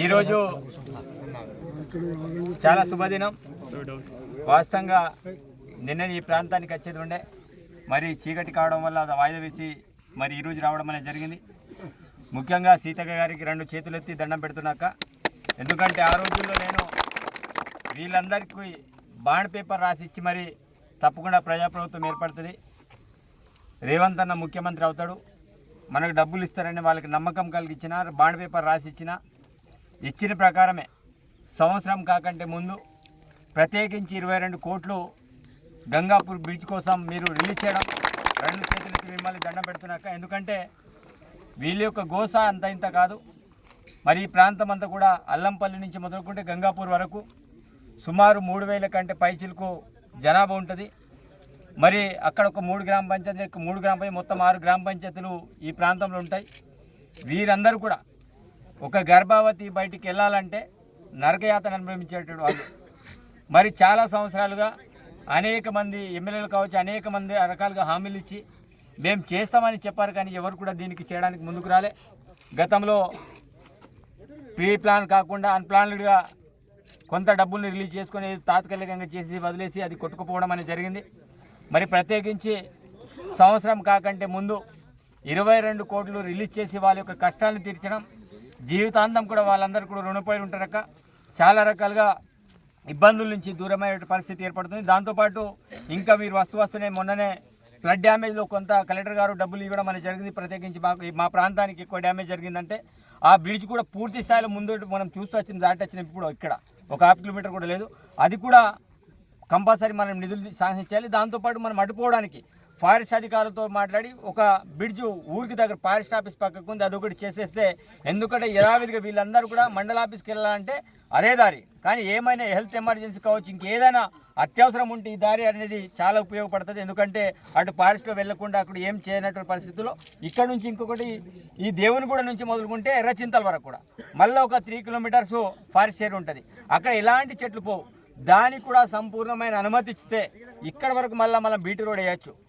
ఈరోజు చాలా శుభదినం. వాస్తవంగా నిన్న ఈ ప్రాంతానికి వచ్చేది ఉండే. మరి చీకటి కావడం వల్ల అది వాయిదా వేసి మరి ఈరోజు రావడం అనేది జరిగింది. ముఖ్యంగా సీతక్క గారికి రెండు చేతులెత్తి దండం పెడుతున్నాక ఎందుకంటే ఆ రోజుల్లో నేను వీళ్ళందరికీ బాండ్ పేపర్ రాసిచ్చి మరి తప్పకుండా ప్రజాప్రభుత్వం ఏర్పడుతుంది. రేవంత్ అన్న ముఖ్యమంత్రి అవుతాడు. మనకు డబ్బులు ఇస్తారని వాళ్ళకి నమ్మకం కలిగించిన బాండ్ పేపర్ రాసి ఇచ్చిన ప్రకారమే సంవత్సరం కాకంటే ముందు ప్రత్యేకించి ఇరవై రెండు కోట్లు గంగాపూర్ బ్రిడ్జ్ కోసం మీరు రిలీజ్ చేయడం రెండు చేతులకి మిమ్మల్ని దండం పెడుతున్నాక. ఎందుకంటే వీళ్ళ యొక్క గోస అంత ఇంత కాదు. మరి ఈ ప్రాంతం అంతా కూడా అల్లంపల్లి నుంచి మొదలుకుంటే గంగాపూర్ వరకు సుమారు మూడు వేల కంటే పైచిలకు జనాభా ఉంటుంది. మరి అక్కడ ఒక మూడు గ్రామ పంచాయతీ మూడు గ్రామ పంచాయతీ మొత్తం ఆరు గ్రామ పంచాయతీలు ఈ ప్రాంతంలో ఉంటాయి. వీరందరూ కూడా ఒక గర్భావతి బయటికి వెళ్ళాలంటే నరకయాతను అనుభవించేటటువంటి వాళ్ళు మరి చాలా సంవత్సరాలుగా అనేక మంది ఎమ్మెల్యేలు కావచ్చు అనేక మంది రకాలుగా హామీలు ఇచ్చి మేము చేస్తామని చెప్పారు కానీ ఎవరు కూడా దీనికి చేయడానికి ముందుకు రాలే. గతంలో ప్రీ ప్లాన్ కాకుండా అన్ప్లాన్డ్గా కొంత డబ్బుల్ని రిలీజ్ చేసుకొని తాత్కాలికంగా చేసి వదిలేసి అది కొట్టుకుపోవడం అనేది జరిగింది. మరి ప్రత్యేకించి సంవత్సరం కాకంటే ముందు ఇరవై రెండు కోట్లు రిలీజ్ చేసి వాళ్ళ యొక్క కష్టాలను తీర్చడం జీవితాంతం కూడా వాళ్ళందరూ కూడా రుణపడి ఉంటారక చాలా రకాలుగా ఇబ్బందుల నుంచి దూరమయ్యే పరిస్థితి ఏర్పడుతుంది. దాంతోపాటు ఇంకా మీరు వస్తు వస్తూనే మొన్ననే ఫ్లడ్ డ్యామేజ్లో కొంత కలెక్టర్ గారు డబ్బులు ఇవ్వడం అనేది జరిగింది. ప్రత్యేకించి మాకు మా ప్రాంతానికి ఎక్కువ డ్యామేజ్ జరిగిందంటే ఆ బ్రిడ్జ్ కూడా పూర్తి స్థాయిలో ముందు మనం చూస్తూ వచ్చింది దాటి వచ్చిన ఇప్పుడు ఇక్కడ. ఒక హాఫ్ కిలోమీటర్ కూడా లేదు. అది కూడా కంపల్సరీ మనం నిధులు శాంక్షన్ చేయాలి దాంతోపాటు మనం అడ్డుపోవడానికి ఫారెస్ట్ అధికారులతో మాట్లాడి ఒక బ్రిడ్జ్ ఊరికి దగ్గర ఫారెస్ట్ ఆఫీస్ పక్కకు ఉంది. అదొకటి చేసేస్తే ఎందుకంటే యథావిధిగా వీళ్ళందరూ కూడా మండల ఆఫీస్కి వెళ్ళాలంటే అదే దారి. కానీ ఏమైనా హెల్త్ ఎమర్జెన్సీ కావచ్చు ఇంకేదైనా అత్యవసరం ఉంటే ఈ దారి అనేది చాలా ఉపయోగపడుతుంది. ఎందుకంటే అటు ఫారెస్ట్లో వెళ్ళకుండా అక్కడ ఏం చేయనటువంటి పరిస్థితుల్లో ఇక్కడ నుంచి ఇంకొకటి ఈ దేవుని కూడా నుంచి మొదలుకుంటే ఎర్రచింతల వరకు కూడా. మళ్ళీ ఒక త్రీ కిలోమీటర్స్ ఫారెస్ట్ ఏరియా ఉంటుంది. అక్కడ ఎలాంటి చెట్లు పోవు. దానికి కూడా సంపూర్ణమైన అనుమతి ఇస్తే ఇక్కడ వరకు మళ్ళీ మనం బీటీ రోడ్ వేయచ్చు.